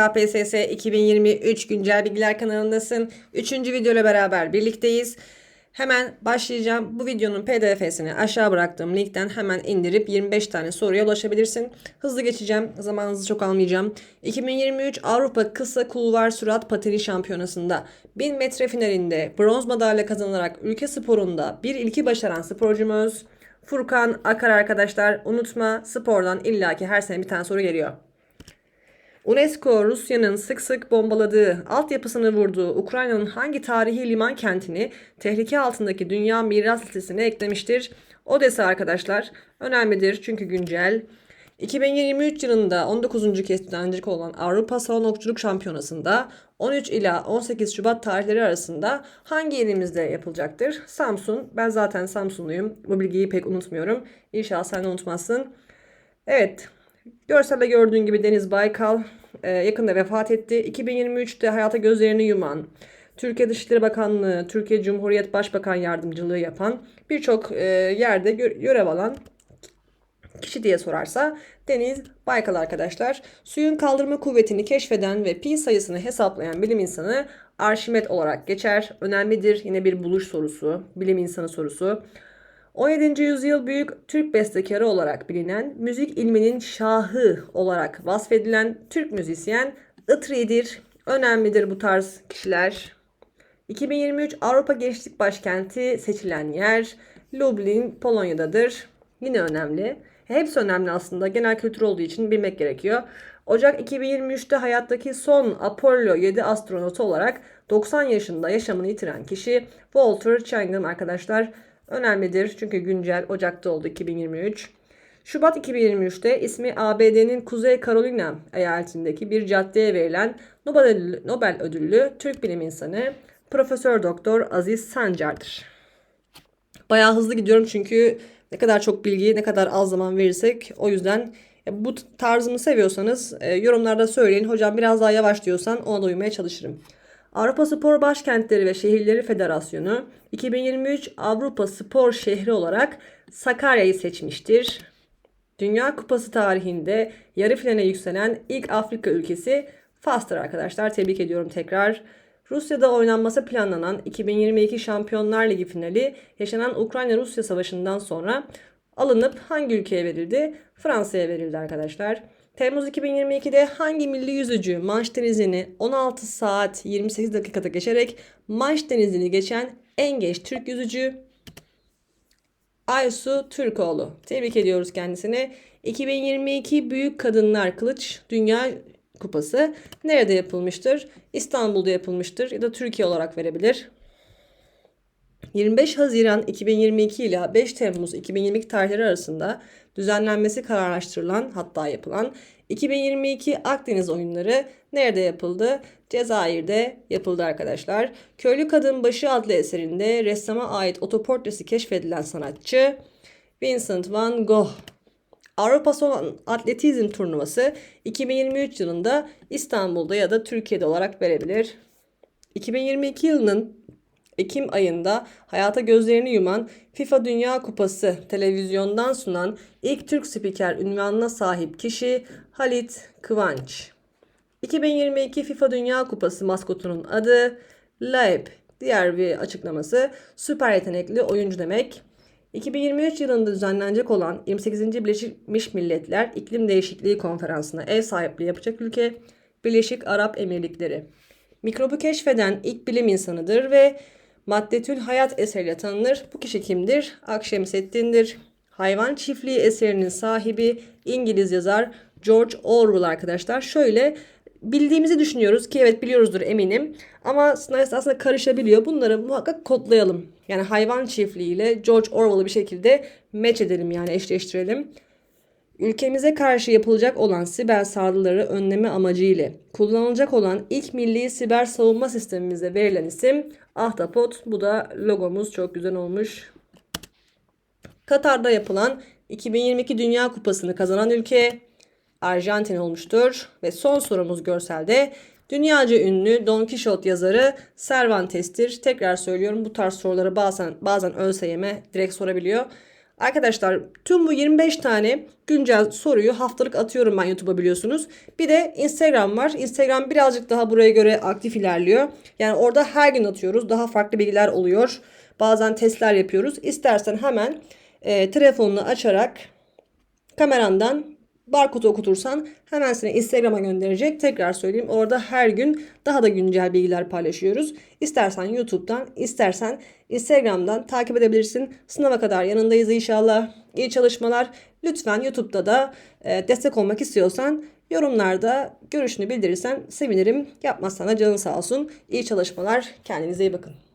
KPSS 2023 Güncel Bilgiler kanalındasın. Üçüncü video ile beraber birlikteyiz. Hemen başlayacağım. Bu videonun pdf'sini aşağı bıraktığım linkten hemen indirip 25 tane soruya ulaşabilirsin. Hızlı geçeceğim. Zamanınızı çok almayacağım. 2023 Avrupa Kısa Kulvar Sürat Pateni Şampiyonası'nda 1000 metre finalinde bronz madalya kazanarak ülke sporunda bir ilki başaran sporcumuz Furkan Akar arkadaşlar. Unutma spordan illaki her sene bir tane soru geliyor. UNESCO Rusya'nın sık sık bombaladığı, altyapısını vurduğu Ukrayna'nın hangi tarihi liman kentini tehlike altındaki Dünya Miras Listesi'ne eklemiştir? Odessa arkadaşlar önemlidir çünkü güncel. 2023 yılında 19. kez düzenlenecek olan Avrupa Salon Okçuluk Şampiyonası'nda 13 ila 18 Şubat tarihleri arasında hangi ilimizde yapılacaktır? Samsun. Ben zaten Samsunluyum. Bu bilgiyi pek unutmuyorum. İnşallah sen de unutmazsın. Evet, Görselde gördüğün gibi Deniz Baykal e, yakında vefat etti. 2023'te hayata gözlerini yuman, Türkiye Dışişleri Bakanlığı, Türkiye Cumhuriyet Başbakan Yardımcılığı yapan birçok e, yerde gö- görev alan kişi diye sorarsa Deniz Baykal arkadaşlar. Suyun kaldırma kuvvetini keşfeden ve pi sayısını hesaplayan bilim insanı Arşimet olarak geçer. Önemlidir yine bir buluş sorusu, bilim insanı sorusu. 17. yüzyıl büyük Türk bestekarı olarak bilinen, müzik ilminin şahı olarak vasfedilen Türk müzisyen Itri'dir. Önemlidir bu tarz kişiler. 2023 Avrupa Gençlik Başkenti seçilen yer Lublin, Polonya'dadır. Yine önemli. Hepsi önemli aslında. Genel kültür olduğu için bilmek gerekiyor. Ocak 2023'te hayattaki son Apollo 7 astronotu olarak 90 yaşında yaşamını yitiren kişi Walter Changham arkadaşlar önemlidir. Çünkü güncel Ocak'ta oldu 2023. Şubat 2023'te ismi ABD'nin Kuzey Carolina eyaletindeki bir caddeye verilen Nobel Nobel ödüllü Türk bilim insanı Profesör Doktor Aziz Sancar'dır. Bayağı hızlı gidiyorum çünkü ne kadar çok bilgi, ne kadar az zaman verirsek o yüzden bu tarzımı seviyorsanız e, yorumlarda söyleyin. Hocam biraz daha yavaş diyorsan ona da uymaya çalışırım. Avrupa Spor Başkentleri ve Şehirleri Federasyonu 2023 Avrupa Spor Şehri olarak Sakarya'yı seçmiştir. Dünya Kupası tarihinde yarı finale yükselen ilk Afrika ülkesi Fas'tır arkadaşlar. Tebrik ediyorum tekrar. Rusya'da oynanması planlanan 2022 Şampiyonlar Ligi finali yaşanan Ukrayna-Rusya savaşından sonra alınıp hangi ülkeye verildi? Fransa'ya verildi arkadaşlar. Temmuz 2022'de hangi milli yüzücü Manş Denizi'ni 16 saat 28 dakikada geçerek Manş Denizi'ni geçen en geç Türk yüzücü Aysu Türkoğlu. Tebrik ediyoruz kendisini. 2022 Büyük Kadınlar Kılıç Dünya Kupası nerede yapılmıştır? İstanbul'da yapılmıştır ya da Türkiye olarak verebilir. 25 Haziran 2022 ile 5 Temmuz 2022 tarihleri arasında düzenlenmesi kararlaştırılan hatta yapılan 2022 Akdeniz oyunları nerede yapıldı? Cezayir'de yapıldı arkadaşlar. Köylü Kadın Başı adlı eserinde ressama ait otoportresi keşfedilen sanatçı Vincent van Gogh. Avrupa Son Atletizm Turnuvası 2023 yılında İstanbul'da ya da Türkiye'de olarak verebilir. 2022 yılının Ekim ayında hayata gözlerini yuman FIFA Dünya Kupası televizyondan sunan ilk Türk spiker ünvanına sahip kişi Halit Kıvanç. 2022 FIFA Dünya Kupası maskotunun adı Laib. Diğer bir açıklaması süper yetenekli oyuncu demek. 2023 yılında düzenlenecek olan 28. Birleşmiş Milletler İklim Değişikliği Konferansı'na ev sahipliği yapacak ülke Birleşik Arap Emirlikleri. Mikrobu keşfeden ilk bilim insanıdır ve Maddetül Hayat eseriyle tanınır. Bu kişi kimdir? Akşemseddin'dir. Hayvan Çiftliği eserinin sahibi İngiliz yazar George Orwell arkadaşlar. Şöyle bildiğimizi düşünüyoruz ki evet biliyoruzdur eminim. Ama aslında karışabiliyor. Bunları muhakkak kodlayalım. Yani hayvan çiftliği ile George Orwell'ı bir şekilde match edelim yani eşleştirelim. Ülkemize karşı yapılacak olan siber saldırıları önleme amacıyla kullanılacak olan ilk milli siber savunma sistemimize verilen isim Ahtapot. Bu da logomuz çok güzel olmuş. Katar'da yapılan 2022 Dünya Kupası'nı kazanan ülke Arjantin olmuştur. Ve son sorumuz görselde. Dünyaca ünlü Don Quixote yazarı Cervantes'tir. Tekrar söylüyorum bu tarz soruları bazen bazen ÖSYM direkt sorabiliyor. Arkadaşlar tüm bu 25 tane güncel soruyu haftalık atıyorum ben YouTube'a biliyorsunuz. Bir de Instagram var. Instagram birazcık daha buraya göre aktif ilerliyor. Yani orada her gün atıyoruz. Daha farklı bilgiler oluyor. Bazen testler yapıyoruz. İstersen hemen e, telefonunu açarak kamerandan barkodu okutursan hemen seni Instagram'a gönderecek. Tekrar söyleyeyim orada her gün daha da güncel bilgiler paylaşıyoruz. İstersen YouTube'dan istersen Instagram'dan takip edebilirsin. Sınava kadar yanındayız inşallah. İyi çalışmalar. Lütfen YouTube'da da e, destek olmak istiyorsan yorumlarda görüşünü bildirirsen sevinirim. Yapmazsan da canın sağ olsun. İyi çalışmalar. Kendinize iyi bakın.